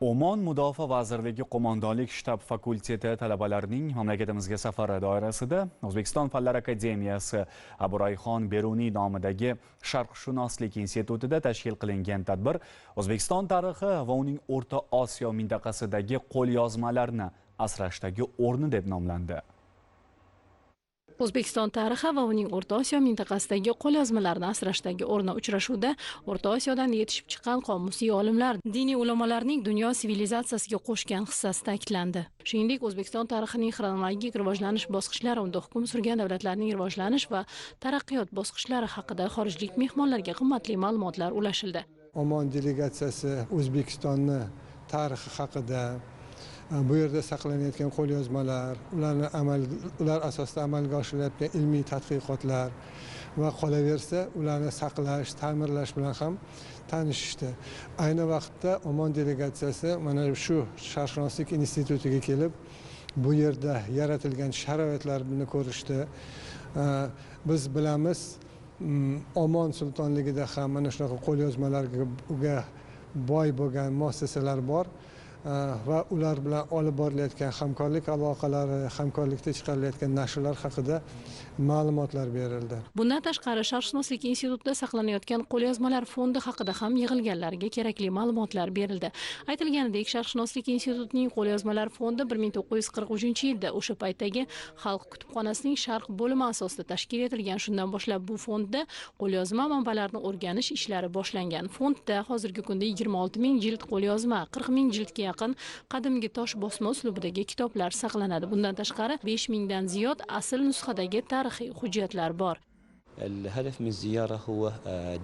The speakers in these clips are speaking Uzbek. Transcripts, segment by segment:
Oman Mudofaa vazirligi qo'mondonlik shtab fakulteti talabalarining mamlakatimizga safari doirasida O'zbekiston Fanlar akademiyasi Abu Beruniy nomidagi Sharqshunoslik institutida tashkil qilingan tadbir O'zbekiston tarixi va uning O'rta Osiyo mintaqasidagi qo'lyozmalarni asrashdagi o'rni deb nomlandi. O'zbekiston tarixi va uning o'rta osiyo mintaqasidagi qo'lyozmalarni asrashdagi o'rni uchrashuvda o'rta osiyodan yetishib chiqqan qomusiy olimlar diniy ulamolarning dunyo sivilizatsiyasiga qo'shgan hissasi ta'kidlandi. Shuningdek o'zbekiston tarixining xronologik rivojlanish bosqichlari unda hukm surgan davlatlarning rivojlanish va taraqqiyot bosqichlari haqida xorijlik mehmonlarga qimmatli ma'lumotlar ulashildi. Omon delegatsiyasi o'zbekistonni tarixi haqida bu yerda saqlanayotgan qo'lyozmalar ularni amal ular asosida amalga oshirilayotgan ilmiy tadqiqotlar va qolaversa ularni saqlash ta'mirlash bilan ham tanishishdi. Ayni vaqtda omon delegatsiyasi mana shu sharqshunoslik institutiga kelib bu yerda yaratilgan sharoitlarni ko'rishdi. Biz bilamiz mm, omon sultonligida ham mana shunaqa qo'lyozmalarga boy bo'lgan muassasalar bor. Э, va ular bilan olib borilayotgan hamkorlik aloqalari hamkorlikda chiqarilayotgan nashrlar haqida ma'lumotlar berildi. Bundan tashqari sharqshunoslik institutida saqlanayotgan qo'lyozmalar fondi haqida ham yig'ilganlarga kerakli ma'lumotlar berildi. Aytilganidek sharqshunoslik institutining qo'lyozmalar fondi bir ming to'qqiz yuz qirq uchinchi yilda o'sha paytdagi xalq kutubxonasining sharq bo'limi asosida tashkil etilgan. Shundan boshlab bu fondda qo'lyozma manbalarini o'rganish ishlari boshlangan. Fondda hozirgi kunda yigirma olti ming jild qo'lyozma qirq ming jildga yaqin qadimgi tosh bosma uslubidagi kitoblar saqlanadi. Bundan tashqari besh mingdan ziyod asl nusxadagi tarixiy hujjatlar bor. الهدف من الزيارة هو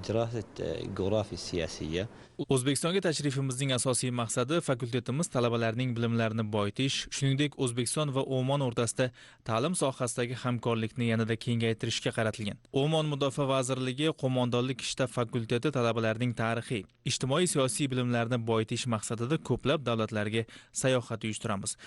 دراسة الجغرافيا السياسية o'zbekistonga tashrifimizning asosiy maqsadi fakultetimiz talabalarining bilimlarini boyitish shuningdek o'zbekiston va o'mon o'rtasida ta'lim sohasidagi hamkorlikni yanada kengaytirishga qaratilgan o'mon mudofaa vazirligi qo'mondonlik shtab fakulteti talabalarining tarixiy ijtimoiy siyosiy bilimlarini boyitish maqsadida ko'plab davlatlarga sayohat uyushtiramiz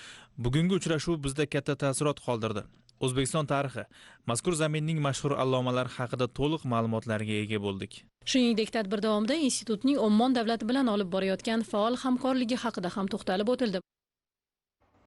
bugungi uchrashuv bizda katta taassurot qoldirdi O'zbekiston tarixi. Mazkur zaminning mashhur allomalari haqida to'liq ma'lumotlarga ega bo'ldik. Shuningdek tadbir davomida institutning ummon davlati bilan olib borayotgan faol hamkorligi haqida ham to'xtalib o'tildi.